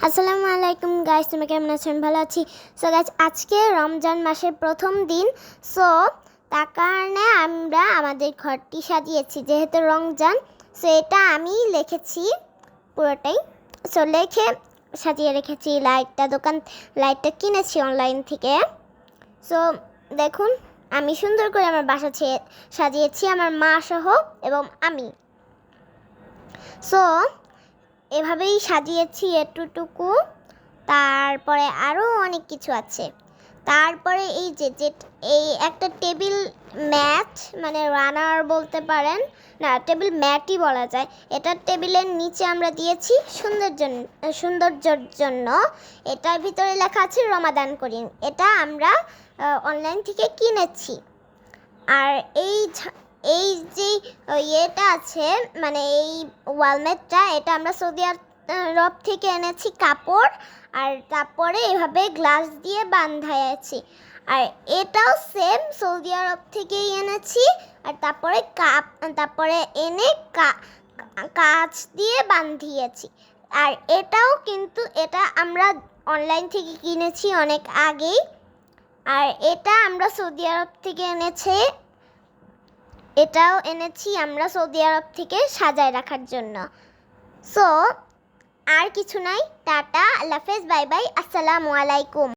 আসসালামু আলাইকুম গাইস তুমি কেমন আছেন ভালো আছি। সো গাইস আজকে রমজান মাসের প্রথম দিন। সো তার কারণে আমরা আমাদের ঘরটি সাজিয়েছি, যেহেতু রমজান সো এটা আমি লিখেছি পুরোটাই। সো লিখে সাজিয়ে রেখেছি লাইটটা, দোকান লাইটটা কিনেছি অনলাইন থেকে। সো দেখুন, আমি সুন্দর করে আমার বাসা সাজিয়েছি, আমার মা সহ এবং আমি। সো এভাবেই সাজিয়েছি এটুটুকু তারপরে আরও অনেক কিছু আছে। তারপরে এই যে যে এই একটা টেবিল ম্যাট মানে রানার বলতে পারেন, না টেবিল ম্যাটই বলা যায়। এটা টেবিলের নিচে আমরা দিয়েছি সৌন্দর্য সৌন্দর্যর জন্য। এটার ভিতরে লেখা আছে রমাদান করিম। এটা আমরা অনলাইন থেকে কিনেছি। আর এই এই যে ইয়েটা আছে মানে এই ওয়ালমেটটা, এটা আমরা সৌদি আরব থেকে এনেছি কাপড়, আর তারপরে এভাবে গ্লাস দিয়ে বান্ধাইছি আর এটাও সেম সৌদি আরব থেকেই এনেছি, আর তারপরে কাপ, তারপরে এনে কাঁচ দিয়ে বান্ধিয়েছি। আর এটাও কিন্তু, এটা আমরা অনলাইন থেকে কিনেছি অনেক আগেই। আর এটা আমরা সৌদি আরব থেকে এনেছে এটাও এনেছি আমরা সৌদি আরব থেকে সাজায় রাখার জন্য। সো আর কিছু নাই। টাটা, আল্লাহ হাফেজ, বাই বাই, আসসালামু আলাইকুম।